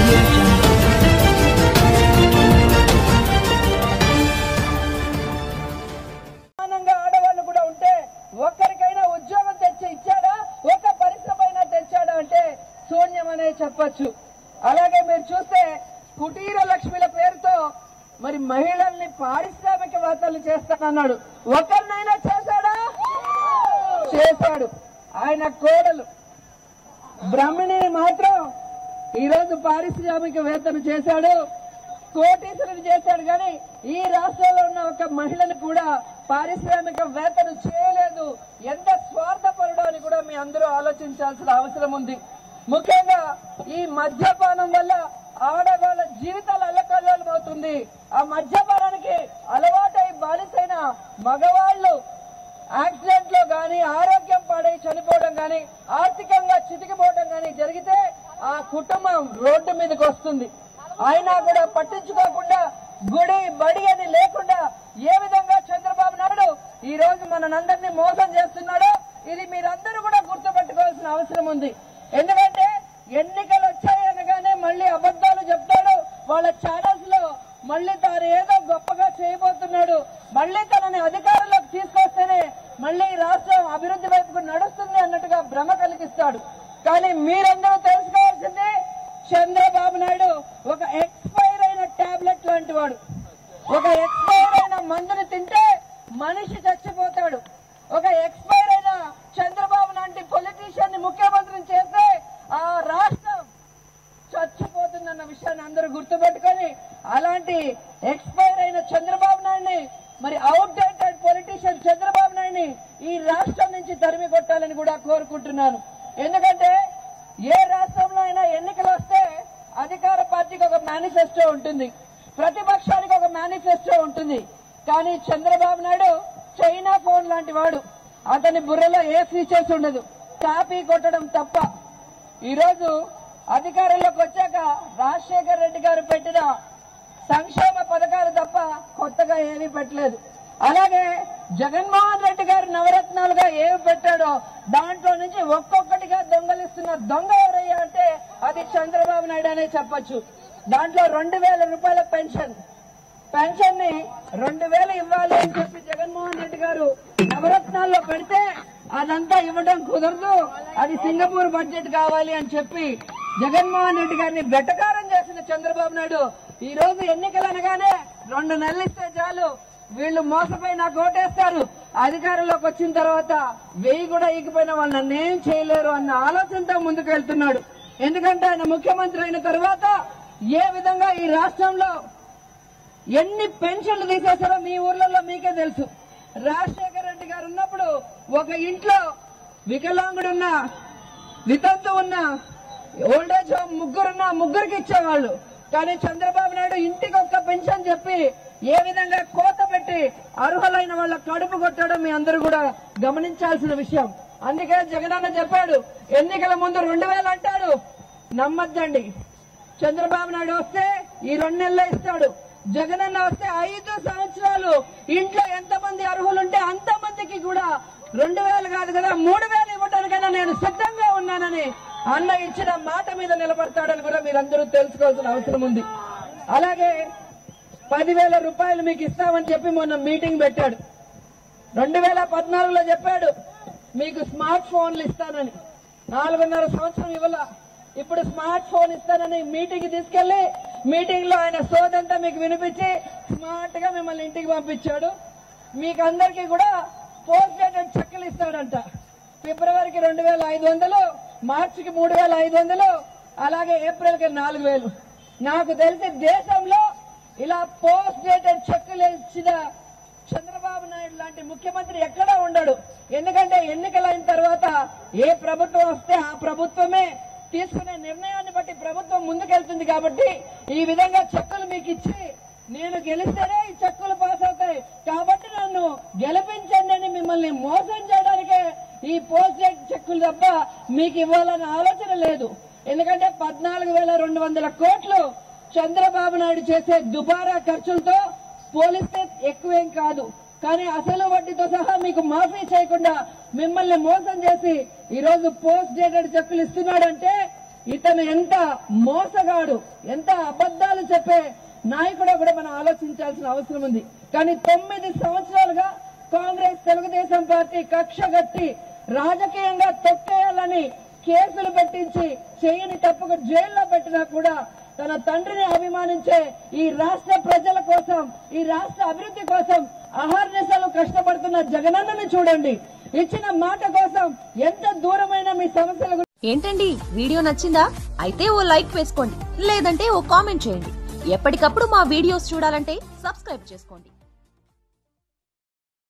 audio jungle. ఆడవాళ్ళు కూడా ఉంటే ఒక్కరికైనా ఉద్యోగం తెచ్చి ఇచ్చాడా? ఒక్క పరిశ్రమ అయినా తెచ్చాడా అంటే శూన్యం అనే చెప్పొచ్చు. అలాగే మీరు చూస్తే కుటీర లక్ష్మిల పేరుతో మరి మహిళల్ని పారిశ్రామికవేత్తలు చేస్తానన్నాడు. ఒకరినైనా చేశాడా? చేశాడు. ఆయన కోడలు. బ్రహ్మణిని మాత్రం ఈరోజు పారిశ్రామికవేత్తను చేశాడు కోటీశ్వరుడు చేశాడు కానీ ఈ రాష్ట్రంలో ఉన్న ఒక మహిళను కూడా పారిశ్రామికవేత్తను చేయలేదు. ఎంత స్వార్థపరుడు అని కూడా మీ అందరూ ఆలోచించాల్సిన అవసరం ఉంది. ముఖ్యంగా ఈ మద్యపానం వల్ల ఆడవాళ్ళ జీవితాలు అల్లకల్లోలం అవుతుంది ఆ మద్యపానానికి అలవాటై బానిసైన మగవాళ్ళు యాక్సిడెంట్లో గాని ఆరోగ్యం పాడై చనిపోవడం గాని ఆర్థికంగా చితికిపోవడం గాని జరిగితే ఆ కుటుంబం రోడ్డు మీదకి వస్తుంది. అయినా కూడా పట్టించుకోకుండా గుడి బడి అని లేకుండా ఏ విధంగా చంద్రబాబు నాయుడు ఈ రోజు మనందరినీ మోసం చేస్తున్నాడో ఇది మీరందరూ కూడా గుర్తుపెట్టుకోవాల్సిన అవసరం ఉంది. ఎందుకంటే ఎన్నికలు వచ్చాయనగానే మళ్ళీ అబద్ధాలు చెప్తాడు. వాళ్ళ ఛానల్స్లో మళ్ళీ తాను ఏదో గొప్పగా చేయబోతున్నాడు. మళ్ళీ తనని అధికారంలోకి తీసుకొస్తేనే మళ్ళీ రాష్ట్రం అభివృద్ధి వైపుకు నడుస్తుంది అన్నట్టుగా భ్రమ కలిగిస్తాడు. కానీ మీరందరూ తెలుసు చంద్రబాబు నాయుడు ఒక ఎక్స్పైర్ అయిన టాబ్లెట్ లాంటి వాడు. ఒక ఎక్స్పైర్ అయిన మందుని తింటే మనిషి చచ్చిపోతాడు. ఒక ఎక్స్పైర్ అయిన చంద్రబాబు లాంటి పొలిటీషియన్ని ముఖ్యమంత్రిని చేస్తే ఆ రాష్ట్రం చచ్చిపోతుందన్న విషయాన్ని అందరూ గుర్తుపెట్టుకొని అలాంటి ఎక్స్పైర్ అయిన చంద్రబాబు నాయుడిని మరి అవుట్డేటెడ్ పొలిటీషియన్ చంద్రబాబు నాయుడిని ఈ రాష్ట్రం నుంచి తరిమి కొట్టాలని కూడా కోరుకుంటున్నాను. ఎందుకంటే ఏ రాష్ట్రంలో అయినా ఎన్నికలు వస్తే అధికార పార్టీకి ఒక మేనిఫెస్టో ఉంటుంది. ప్రతిపక్షానికి ఒక మేనిఫెస్టో ఉంటుంది. కానీ చంద్రబాబు నాయుడు చైనా ఫోన్ లాంటి వాడు. అతని బుర్రలో ఏ ఫీచర్స్ ఉండదు. కాపీ కొట్టడం తప్ప. ఈరోజు అధికారంలోకి వచ్చాక రాజశేఖర్ రెడ్డి గారు పెట్టిన సంక్షేమ పథకాలు తప్ప కొత్తగా ఏమీ పెట్టలేదు. అలాగే జగన్మోహన్ రెడ్డి గారు నవరత్నాలుగా ఏమి పెట్టాడో దాంట్లో నుంచి ఒక్కొక్కటిగా చేస్తున్న దొంగ ఎవరయ్యా అంటే అది చంద్రబాబు నాయుడు అనే చెప్పొచ్చు. దాంట్లో రెండు వేల రూపాయల పెన్షన్. పెన్షన్ని రెండు వేలు ఇవ్వాలి అని చెప్పి జగన్మోహన్ రెడ్డి గారు నవరత్నాల్లో పెడితే అదంతా ఇవ్వడం కుదరదు. అది సింగపూర్ బడ్జెట్ కావాలి అని చెప్పి జగన్మోహన్ రెడ్డి గారిని బెట్టకారం చేసిన చంద్రబాబు నాయుడు ఈ రోజు ఎన్నికలు అనగానే రెండు నెలలు ఇస్తే చాలు. వీళ్ళు మోసపోయి నాకు ఓటేస్తారు. అధికారంలోకి వచ్చిన తర్వాత వెయ్యి కూడా ఈగిపోయిన వాళ్ళు నన్నేం చేయలేరు అన్న ఆలోచనతో ముందుకు వెళ్తున్నాడు ఎందుకంటే ఆయన ముఖ్యమంత్రి అయిన తర్వాత ఏ విధంగా ఈ రాష్ట్రంలో ఎన్ని పెన్షన్లు తీసేశారో మీ ఊర్లలో మీకే తెలుసు. రాజశేఖర రెడ్డి గారు ఉన్నప్పుడు ఒక ఇంట్లో వికలాంగుడున్న వితంతు ఉన్న ఓల్డేజ్ హోమ్ ముగ్గురున్న ముగ్గురికి ఇచ్చేవాళ్ళు. కానీ చంద్రబాబు నాయుడు ఇంటికి ఒక్క పెన్షన్ చెప్పి ఏ విధంగా కోత పెట్టి అర్హులైన వాళ్ళ కడుపు కొట్టడం మీ అందరూ కూడా గమనించాల్సిన విషయం. అందుకే జగనన్న చెప్పాడు ఎన్నికల ముందు రెండు వేలు అంటాడు. నమ్మద్దండి. చంద్రబాబు నాయుడు వస్తే ఈ రెండు నెలలు ఇస్తాడు. జగనన్న వస్తే ఐదు సంవత్సరాలు ఇంట్లో ఎంతమంది అర్హులుంటే అంతమందికి కూడా రెండు వేలు కాదు కదా మూడు వేలు ఇవ్వడానికైనా నేను సిద్ధంగా ఉన్నానని అన్న ఇచ్చిన మాట మీద నిలబడతాడని కూడా మీరందరూ తెలుసుకోవాల్సిన అవసరం ఉంది. అలాగే పదివేల రూపాయలు మీకు ఇస్తామని చెప్పి మొన్న మీటింగ్ పెట్టాడు. రెండు వేల పద్నాలుగులో చెప్పాడు మీకు స్మార్ట్ ఫోన్లు ఇస్తానని. నాలుగున్నర సంవత్సరం ఇవ్వాల. ఇప్పుడు స్మార్ట్ ఫోన్ ఇస్తానని మీటింగ్ తీసుకెళ్ళి మీటింగ్లో ఆయన సోదంతా మీకు వినిపించి స్మార్ట్గా మిమ్మల్ని ఇంటికి పంపించాడు. మీకు అందరికీ కూడా పోస్ట్ డేటెడ్ చెక్కులు ఇస్తాడంట. ఫిబ్రవరికి రెండు వేల ఐదు వందలు మార్చికి మూడు వేల ఐదు వందలు అలాగే ఏప్రిల్కి నాలుగు వేలు. నాకు తెలిసి దేశంలో ఇలా పోస్ట్ డేటెడ్ చెక్కులు ఇచ్చిన చంద్రబాబు నాయుడు లాంటి ముఖ్యమంత్రి ఎక్కడా ఉండడు. ఎందుకంటే ఎన్నికలైన తర్వాత ఏ ప్రభుత్వం వస్తే ఆ ప్రభుత్వమే తీసుకునే నిర్ణయాన్ని బట్టి ప్రభుత్వం ముందుకెళ్తుంది కాబట్టి ఈ విధంగా చెక్కులు మీకు ఇచ్చి నేను గెలిస్తేనే ఈ చెక్కులు పాస్ అవుతాయి. కాబట్టి నన్ను గెలిపించండి అని మిమ్మల్ని మోసం చేయడానికే ఈ పోస్ట్ చెక్కులు తప్ప మీకు ఇవ్వాలన్న ఆలోచన లేదు. ఎందుకంటే పద్నాలుగు వేల రెండు వందల కోట్లు చంద్రబాబు నాయుడు చేసే దుబారా ఖర్చులతో పోలిస్తే ఎక్కువేం కాదు. కానీ అసలు వడ్డీతో సహా మీకు మాఫీ చేయకుండా మిమ్మల్ని మోసం చేసి ఈ రోజు పోస్ట్ డేటెడ్ చెక్కులు ఇస్తున్నాడంటే ఇతను ఎంత మోసగాడు ఎంత అబద్దాలు చెప్పే నాయకుడో కూడా మనం ఆలోచించాల్సిన అవసరం ఉంది. కానీ తొమ్మిది సంవత్సరాలుగా కాంగ్రెస్ తెలుగుదేశం పార్టీ కక్ష గట్టి రాజకీయంగా తొక్కేయాలని కేసులు పెట్టించి చేయని తప్పుకు జైల్లో పెట్టినా కూడా తన తండ్రిని అభిమానించే ఈ రాష్ట్ర ప్రజల కోసం ఈ రాష్ట్ర అభివృద్ధి కోసం అహర్నిశలు కష్టపడుతున్న జగనన్నని చూడండి. ఇచ్చిన మాట కోసం ఎంత దూరమైన మీ సమస్యల ఏంటండి? వీడియో నచ్చిందా? అయితే ఓ లైక్ వేసుకోండి. లేదంటే ఓ కామెంట్ చేయండి. ఎప్పటికప్పుడు మా వీడియోస్ చూడాలంటే సబ్స్క్రైబ్ చేసుకోండి.